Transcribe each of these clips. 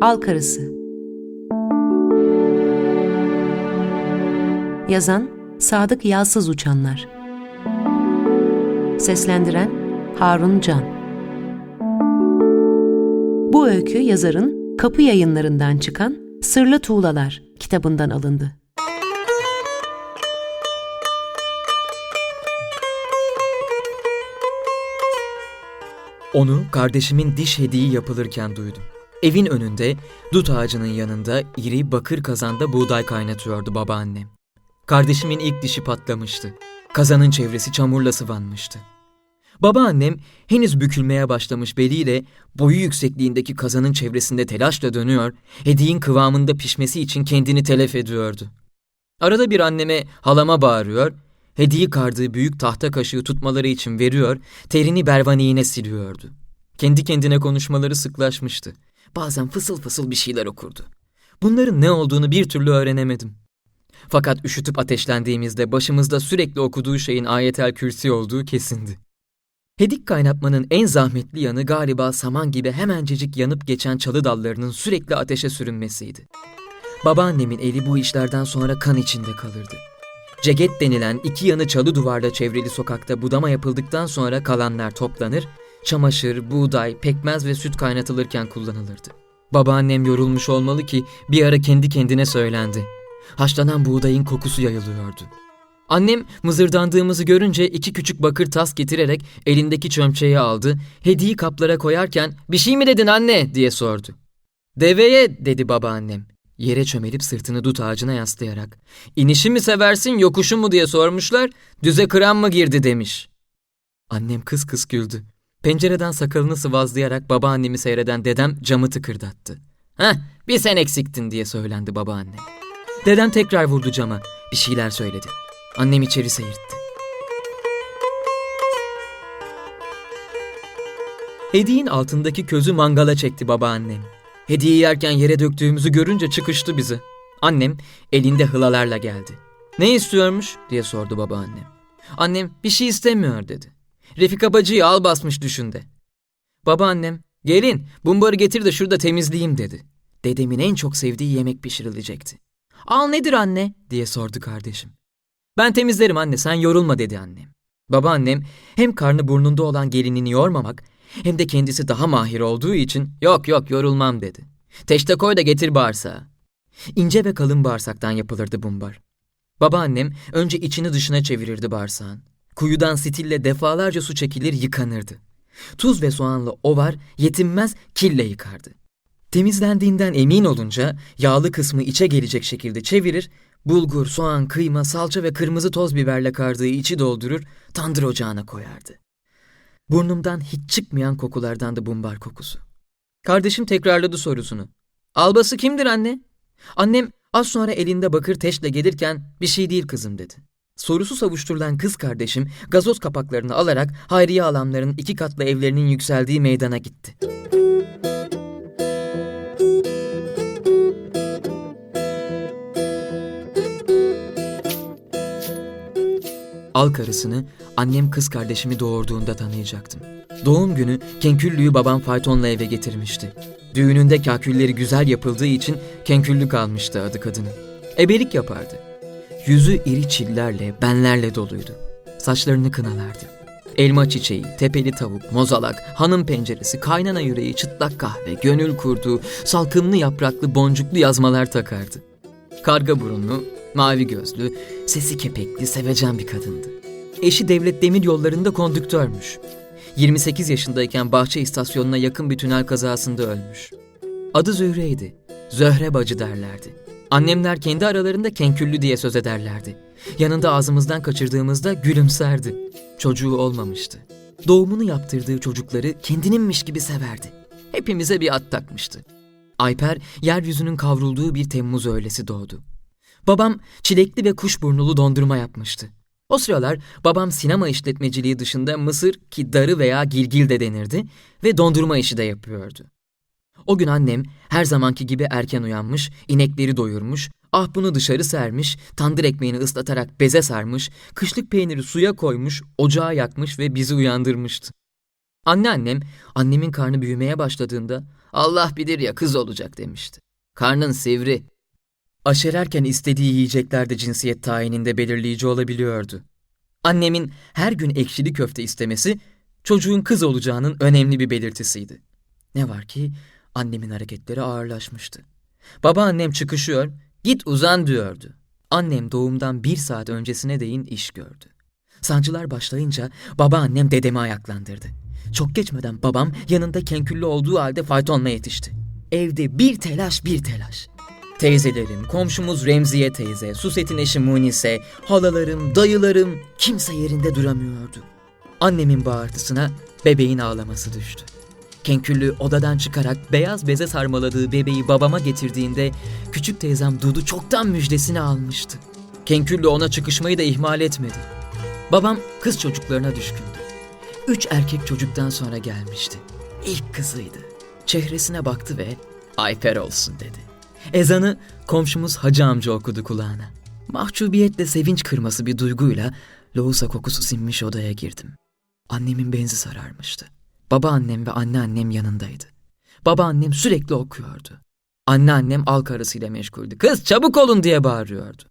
Al Karısı Yazan Sadık Yalsız Uçanlar Seslendiren Harun Can Bu öykü yazarın Kapı Yayınlarından çıkan Sırlı Tuğlalar kitabından alındı. Onu kardeşimin diş hediği yapılırken duydum. Evin önünde, dut ağacının yanında iri bakır kazanda buğday kaynatıyordu babaannem. Kardeşimin ilk dişi patlamıştı. Kazanın çevresi çamurla sıvanmıştı. Babaannem henüz bükülmeye başlamış beliyle boyu yüksekliğindeki kazanın çevresinde telaşla dönüyor, hediğin kıvamında pişmesi için kendini telef ediyordu. Arada bir anneme, halama bağırıyor, hediye kardığı büyük tahta kaşığı tutmaları için veriyor, terini bervaniğine siliyordu. Kendi kendine konuşmaları sıklaşmıştı. Bazen fısıl fısıl bir şeyler okurdu. Bunların ne olduğunu bir türlü öğrenemedim. Fakat üşütüp ateşlendiğimizde başımızda sürekli okuduğu şeyin ayetel kürsi olduğu kesindi. Hedik kaynatmanın en zahmetli yanı galiba saman gibi hemencecik yanıp geçen çalı dallarının sürekli ateşe sürünmesiydi. Babaannemin eli bu işlerden sonra kan içinde kalırdı. Ceget denilen iki yanı çalı duvarla çevrili sokakta budama yapıldıktan sonra kalanlar toplanır, çamaşır, buğday, pekmez ve süt kaynatılırken kullanılırdı. Babaannem yorulmuş olmalı ki bir ara kendi kendine söylendi. Haşlanan buğdayın kokusu yayılıyordu. Annem mızırdandığımızı görünce iki küçük bakır tas getirerek elindeki çömçeyi aldı, hediye kaplara koyarken ''Bir şey mi dedin anne?'' diye sordu. ''Deveye'' dedi babaannem. Yere çömelip sırtını dut ağacına yaslayarak. ''İnişi mi seversin yokuşu mu?'' diye sormuşlar, ''Düze kıran mı girdi?'' demiş. Annem kıs kıs güldü. Pencereden sakalını sıvazlayarak babaannemi seyreden dedem camı tıkırdattı. ''Heh, bir sen eksiktin.'' diye söylendi babaannem. Dedem tekrar vurdu cama. Bir şeyler söyledi. Annem içeri seyirtti. Hediyenin altındaki közü mangala çekti babaannem. Hediye yerken yere döktüğümüzü görünce çıkıştı bizi. Annem elinde hılalarla geldi. Ne istiyormuş diye sordu babaannem. Annem bir şey istemiyor dedi. Refika bacıyı al basmış düşünde. Babaannem gelin bumbarı getir de şurada temizleyeyim dedi. Dedemin en çok sevdiği yemek pişirilecekti. Al nedir anne diye sordu kardeşim. Ben temizlerim anne sen yorulma dedi annem. Babaannem hem karnı burnunda olan gelinini yormamak hem de kendisi daha mahir olduğu için yok yok yorulmam dedi. Teşte koy da getir bağırsağı. İnce ve kalın bağırsaktan yapılırdı bumbar. Babaannem önce içini dışına çevirirdi bağırsağın. Kuyudan stille defalarca su çekilir yıkanırdı. Tuz ve soğanla ovar yetinmez kille yıkardı. Temizlendiğinden emin olunca yağlı kısmı içe gelecek şekilde çevirir, bulgur, soğan, kıyma, salça ve kırmızı toz biberle kardığı içi doldurur, tandır ocağına koyardı. Burnumdan hiç çıkmayan kokulardandı bumbar kokusu. Kardeşim tekrarladı sorusunu. Albası kimdir anne? Annem az sonra elinde bakır teşle gelirken bir şey değil kızım dedi. Sorusu savuşturulan kız kardeşim gazoz kapaklarını alarak Hayriye alamların iki katlı evlerinin yükseldiği meydana gitti. Al karısını annem kız kardeşimi doğurduğunda tanıyacaktım. Doğum günü kenküllüyü babam faytonla eve getirmişti. Düğününde kakülleri güzel yapıldığı için kenküllük almıştı adı kadının. Ebelik yapardı. Yüzü iri çillerle, benlerle doluydu. Saçlarını kınalardı. Elma çiçeği, tepeli tavuk, mozalak, hanım penceresi, kaynana yüreği, çıtlak kahve, gönül kurduğu, salkımlı yapraklı boncuklu yazmalar takardı. Karga burunlu, mavi gözlü, sesi kepekli, sevecen bir kadındı. Eşi devlet demir yollarında kondüktörmüş. 28 yaşındayken bahçe istasyonuna yakın bir tünel kazasında ölmüş. Adı Zühre'ydi. Zöhre bacı derlerdi. Annemler kendi aralarında kenküllü diye söz ederlerdi. Yanında ağzımızdan kaçırdığımızda gülümserdi. Çocuğu olmamıştı. Doğumunu yaptırdığı çocukları kendininmiş gibi severdi. Hepimize bir at takmıştı. Ayper yeryüzünün kavrulduğu bir Temmuz öğlesi doğdu. Babam çilekli ve kuşburnulu dondurma yapmıştı. O sıralar babam sinema işletmeciliği dışında mısır ki darı veya gilgil de denirdi ve dondurma işi de yapıyordu. O gün annem her zamanki gibi erken uyanmış, inekleri doyurmuş, ah bunu dışarı sermiş, tandır ekmeğini ıslatarak beze sarmış, kışlık peyniri suya koymuş, ocağı yakmış ve bizi uyandırmıştı. Anneannem, annemin karnı büyümeye başladığında Allah bilir ya kız olacak demişti. Karnın sivri. Aşererken istediği yiyecekler de cinsiyet tayininde belirleyici olabiliyordu. Annemin her gün ekşili köfte istemesi çocuğun kız olacağının önemli bir belirtisiydi. Ne var ki annemin hareketleri ağırlaşmıştı. Babaannem çıkışıyor, git uzan diyordu. Annem doğumdan bir saat öncesine değin iş gördü. Sancılar başlayınca babaannem dedemi ayaklandırdı. Çok geçmeden babam yanında kenküllü olduğu halde faytonla yetişti. Evde bir telaş bir telaş. Teyzelerim, komşumuz Remziye teyze, Suset'in eşi Munise, halalarım, dayılarım kimse yerinde duramıyordu. Annemin bağırtısına bebeğin ağlaması düştü. Kenküllü odadan çıkarak beyaz beze sarmaladığı bebeği babama getirdiğinde küçük teyzem Dudu çoktan müjdesini almıştı. Kenküllü ona çıkışmayı da ihmal etmedi. Babam kız çocuklarına düşkündü. Üç erkek çocuktan sonra gelmişti. İlk kızıydı. Çehresine baktı ve Ayfer olsun dedi. Ezanı komşumuz hacı amca okudu kulağına. Mahcubiyetle sevinç kırması bir duyguyla lohusa kokusu sinmiş odaya girdim. Annemin benzi sararmıştı. Babaannem ve anneannem yanındaydı. Babaannem sürekli okuyordu. Anneannem al karısıyla meşguldü. Kız çabuk olun diye bağırıyordu.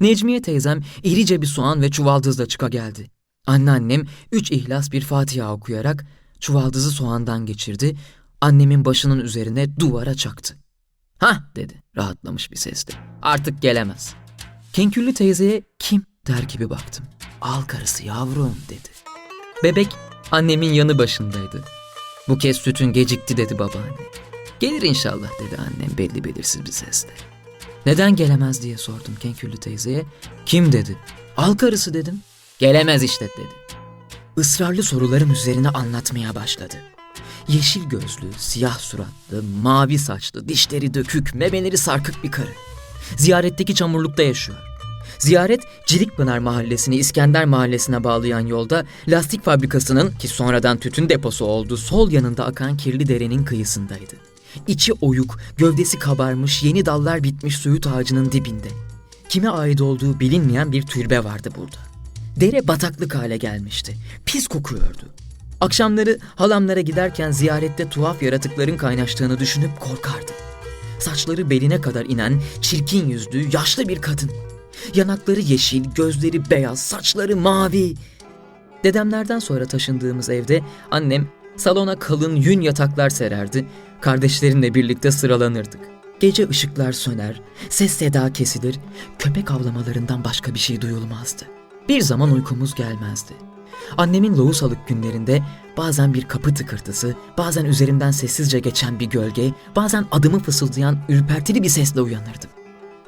Necmiye teyzem irice bir soğan ve çuvaldızla çıka geldi. Anneannem üç ihlas bir Fatiha okuyarak çuvaldızı soğandan geçirdi. Annemin başının üzerine duvara çaktı. Hah dedi rahatlamış bir sesle. Artık gelemez. Kenküllü teyzeye kim der gibi baktım. Al karısı yavrum dedi. Bebek annemin yanı başındaydı. Bu kez sütün gecikti dedi babaanne. Gelir inşallah dedi annem belli belirsiz bir sesle. Neden gelemez diye sordum Kenküllü teyzeye. Kim dedi. Al karısı dedim. Gelemez işte dedi. Israrlı sorularım üzerine anlatmaya başladı. Yeşil gözlü, siyah suratlı, mavi saçlı, dişleri dökük, memeleri sarkık bir karı. Ziyaretteki çamurlukta yaşıyor. Ziyaret Cilikpınar mahallesini İskender mahallesine bağlayan yolda lastik fabrikasının ki sonradan tütün deposu oldu sol yanında akan kirli derenin kıyısındaydı. İçi oyuk, gövdesi kabarmış, yeni dallar bitmiş söğüt ağacının dibinde. Kime ait olduğu bilinmeyen bir türbe vardı burada. Dere bataklık hale gelmişti. Pis kokuyordu. Akşamları halamlara giderken ziyarette tuhaf yaratıkların kaynaştığını düşünüp korkardım. Saçları beline kadar inen, çirkin yüzlü, yaşlı bir kadın. Yanakları yeşil, gözleri beyaz, saçları mavi. Dedemlerden sonra taşındığımız evde annem salona kalın yün yataklar sererdi. Kardeşlerimle birlikte sıralanırdık. Gece ışıklar söner, ses seda kesilir, köpek avlamalarından başka bir şey duyulmazdı. Bir zaman uykumuz gelmezdi. Annemin lohusalık günlerinde bazen bir kapı tıkırtısı, bazen üzerimden sessizce geçen bir gölge, bazen adımı fısıldayan ürpertili bir sesle uyanırdım.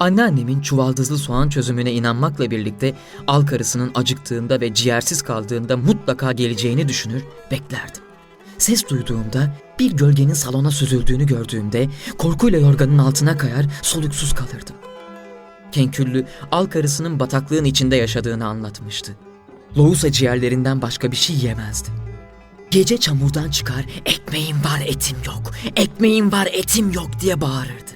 Anneannemin çuvaldızlı soğan çözümüne inanmakla birlikte al karısının acıktığında ve ciğersiz kaldığında mutlaka geleceğini düşünür, beklerdim. Ses duyduğumda, bir gölgenin salona süzüldüğünü gördüğümde korkuyla yorganın altına kayar, soluksuz kalırdım. Kenküllü al karısının bataklığın içinde yaşadığını anlatmıştı. Lohusa ciğerlerinden başka bir şey yemezdi. Gece çamurdan çıkar, ekmeğim var etim yok, ekmeğim var etim yok diye bağırırdı.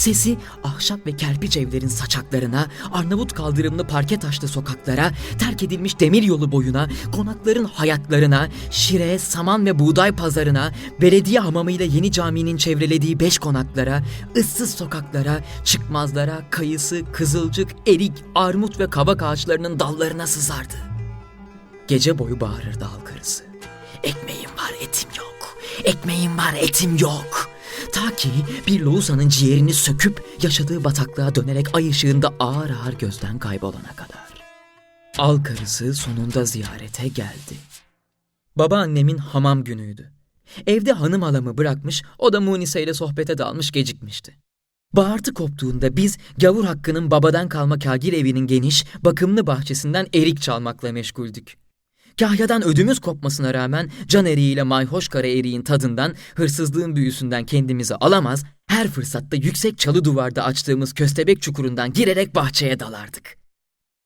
Sesi ahşap ve kerpiç evlerin saçaklarına, Arnavut kaldırımlı parke taşlı sokaklara, terk edilmiş demir yolu boyuna, konakların hayatlarına, Şire, saman ve buğday pazarına, belediye hamamıyla yeni caminin çevrelediği beş konaklara, ıssız sokaklara, çıkmazlara, kayısı, kızılcık, erik, armut ve kabak ağaçlarının dallarına sızardı. Gece boyu bağırırdı al karısı. Ekmeğim var etim yok. Ekmeğim var etim yok. Ta ki bir lohusanın ciğerini söküp yaşadığı bataklığa dönerek ay ışığında ağır ağır gözden kaybolana kadar. Al karısı sonunda ziyarete geldi. Babaannemin hamam günüydü. Evde hanım halamı bırakmış, o da Munise ile sohbete dalmış gecikmişti. Bağırtı koptuğunda biz gavur hakkının babadan kalma kagir evinin geniş, bakımlı bahçesinden erik çalmakla meşguldük. Kahyadan ödümüz kopmasına rağmen can eriğiyle mayhoş kara eriğin tadından, hırsızlığın büyüsünden kendimizi alamaz, her fırsatta yüksek çalı duvarda açtığımız köstebek çukurundan girerek bahçeye dalardık.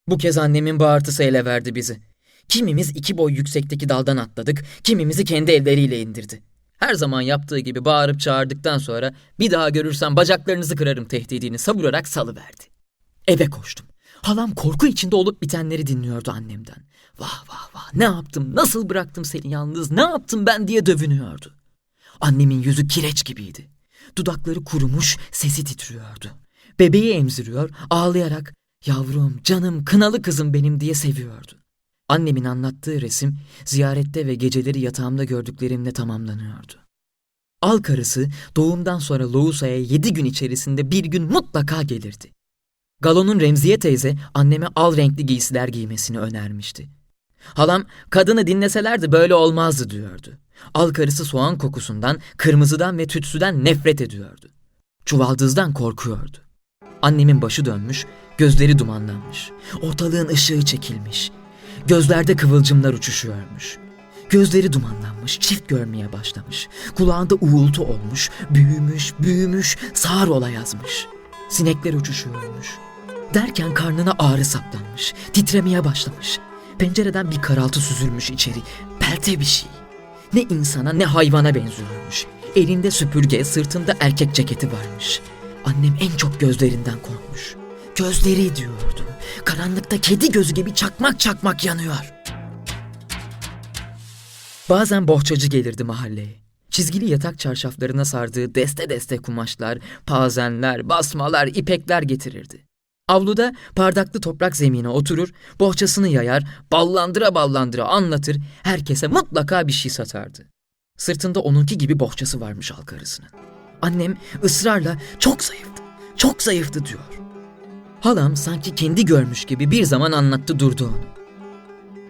Bu kez annemin bağırtısı ele verdi bizi. Kimimiz iki boy yüksekteki daldan atladık, kimimizi kendi elleriyle indirdi. Her zaman yaptığı gibi bağırıp çağırdıktan sonra bir daha görürsem bacaklarınızı kırarım tehdidini savurarak salıverdi. Eve koştum. Halam korku içinde olup bitenleri dinliyordu annemden. Vah vah vah ne yaptım nasıl bıraktım seni yalnız ne yaptım ben diye dövünüyordu. Annemin yüzü kireç gibiydi. Dudakları kurumuş sesi titriyordu. Bebeği emziriyor ağlayarak yavrum canım kınalı kızım benim diye seviyordu. Annemin anlattığı resim ziyarette ve geceleri yatağımda gördüklerimle tamamlanıyordu. Al karısı doğumdan sonra Loğusa'ya yedi gün içerisinde bir gün mutlaka gelirdi. Galon'un Remziye teyze anneme al renkli giysiler giymesini önermişti. Halam kadını dinleselerdi böyle olmazdı diyordu. Al karısı soğan kokusundan, kırmızıdan ve tütsüden nefret ediyordu. Çuvaldızdan korkuyordu. Annemin başı dönmüş, gözleri dumanlanmış. Ortalığın ışığı çekilmiş. Gözlerde kıvılcımlar uçuşuyormuş. Gözleri dumanlanmış, çift görmeye başlamış. Kulağında uğultu olmuş, büyümüş, büyümüş, sağır ola yazmış. Sinekler uçuşuyormuş. Derken karnına ağrı saplanmış, titremeye başlamış. Pencereden bir karaltı süzülmüş içeri, pelte bir şey. Ne insana ne hayvana benziyormuş. Elinde süpürge, sırtında erkek ceketi varmış. Annem en çok gözlerinden korkmuş. Gözleri diyordu. Karanlıkta kedi gözü gibi çakmak çakmak yanıyor. Bazen bohçacı gelirdi mahalleye. Çizgili yatak çarşaflarına sardığı deste deste kumaşlar, pazenler, basmalar, ipekler getirirdi. Avluda bardaklı toprak zemine oturur, bohçasını yayar, ballandıra ballandıra anlatır, herkese mutlaka bir şey satardı. Sırtında onunki gibi bohçası varmış al karısının. Annem ısrarla çok zayıftı, çok zayıftı diyor. Halam sanki kendi görmüş gibi bir zaman anlattı durdu onu.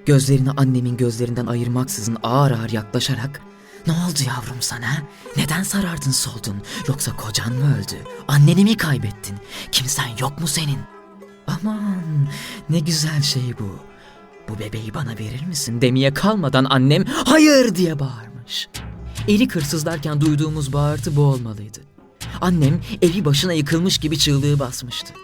Gözlerini annemin gözlerinden ayırmaksızın ağır ağır yaklaşarak ''Ne oldu yavrum sana? Neden sarardın soldun? Yoksa kocan mı öldü? Anneni mi kaybettin? Kimsen yok mu senin?'' ''Aman ne güzel şey bu. Bu bebeği bana verir misin?'' demeye kalmadan annem ''Hayır!'' diye bağırmış. Eli hırsızlarken duyduğumuz bağırtı bu olmalıydı. Annem evi başına yıkılmış gibi çığlığı basmıştı.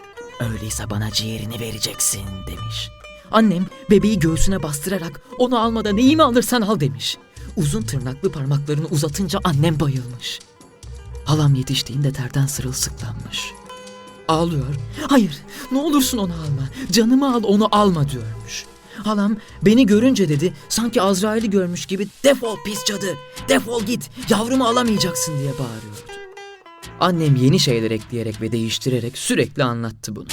Öyleyse bana ciğerini vereceksin demiş. Annem bebeği göğsüne bastırarak onu almadan neyimi alırsan al demiş. Uzun tırnaklı parmaklarını uzatınca annem bayılmış. Halam yetiştiğinde terden sırılsıklanmış. Ağlıyor. Hayır ne olursun onu alma. Canımı al onu alma diyormuş. Halam beni görünce dedi sanki Azrail'i görmüş gibi defol pis cadı defol git yavrumu alamayacaksın diye bağırıyordu. Annem yeni şeyler ekleyerek ve değiştirerek sürekli anlattı bunu.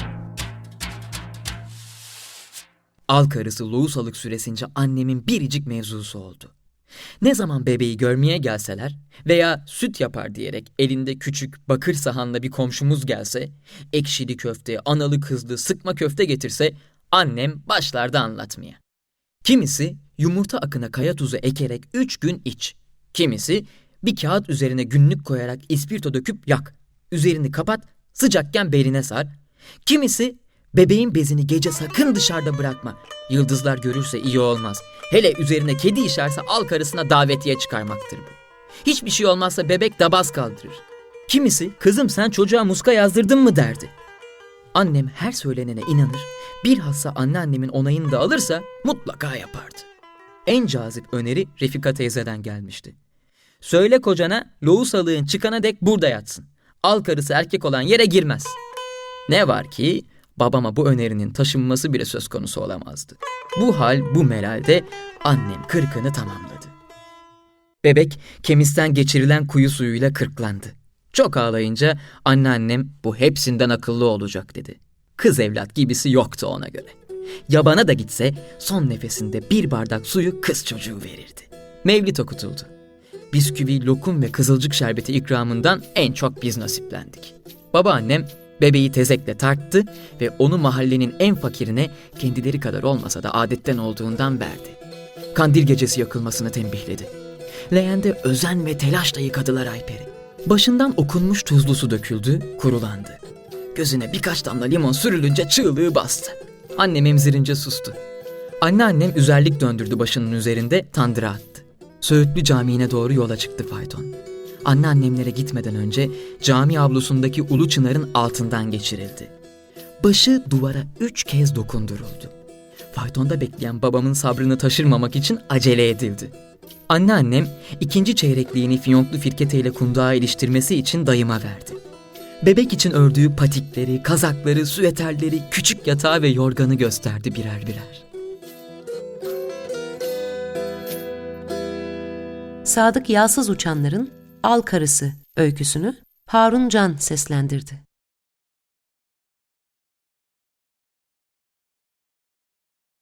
Al karısı lohusalık süresince annemin biricik mevzusu oldu. Ne zaman bebeği görmeye gelseler veya süt yapar diyerek elinde küçük bakır sahanla bir komşumuz gelse, ekşili köfte, analı kızlı sıkma köfte getirse annem başlardı anlatmaya. Kimisi yumurta akına kaya tuzu ekerek üç gün iç. Kimisi bir kağıt üzerine günlük koyarak ispirto döküp yak. Üzerini kapat, sıcakken beline sar. Kimisi bebeğin bezini gece sakın dışarıda bırakma. Yıldızlar görürse iyi olmaz. Hele üzerine kedi işerse al karısına davetiye çıkarmaktır bu. Hiçbir şey olmazsa bebek dabaz kaldırır. Kimisi kızım sen çocuğa muska yazdırdın mı derdi. Annem her söylenene inanır, bilhassa anneannemin onayını da alırsa mutlaka yapardı. En cazip öneri Refika teyzeden gelmişti. Söyle kocana lohusalığın çıkana dek burada yatsın. Al karısı erkek olan yere girmez. Ne var ki babama bu önerinin taşınması bile söz konusu olamazdı. Bu hal bu melalde annem kırkını tamamladı. Bebek kemisten geçirilen kuyu suyuyla kırklandı. Çok ağlayınca anneannem bu hepsinden akıllı olacak dedi. Kız evlat gibisi yoktu ona göre. Yabana da gitse son nefesinde bir bardak suyu kız çocuğu verirdi. Mevlit okutuldu. Bisküvi, lokum ve kızılcık şerbeti ikramından en çok biz nasiplendik. Babaannem bebeği tezekle tarttı ve onu mahallenin en fakirine kendileri kadar olmasa da adetten olduğundan verdi. Kandil gecesi yakılmasını tembihledi. Leğende özen ve telaşla yıkadılar Ayper'i. Başından okunmuş tuzlu su döküldü, kurulandı. Gözüne birkaç damla limon sürülünce çığlığı bastı. Annem emzirince sustu. Anneannem üzerlik döndürdü başının üzerinde tandıra attı. Söğütlü Camii'ne doğru yola çıktı fayton. Anneannemlere gitmeden önce cami avlusundaki ulu çınarın altından geçirildi. Başı duvara üç kez dokunduruldu. Faytonda bekleyen babamın sabrını taşırmamak için acele edildi. Anneannem ikinci çeyrekliğini fiyonklu firketeyle kundağa iliştirmesi için dayıma verdi. bebek için ördüğü patikleri, kazakları, süveterleri, küçük yatağı ve yorganı gösterdi birer birer. Sadık Yağsız Uçanların Al Karısı öyküsünü Harun Can seslendirdi.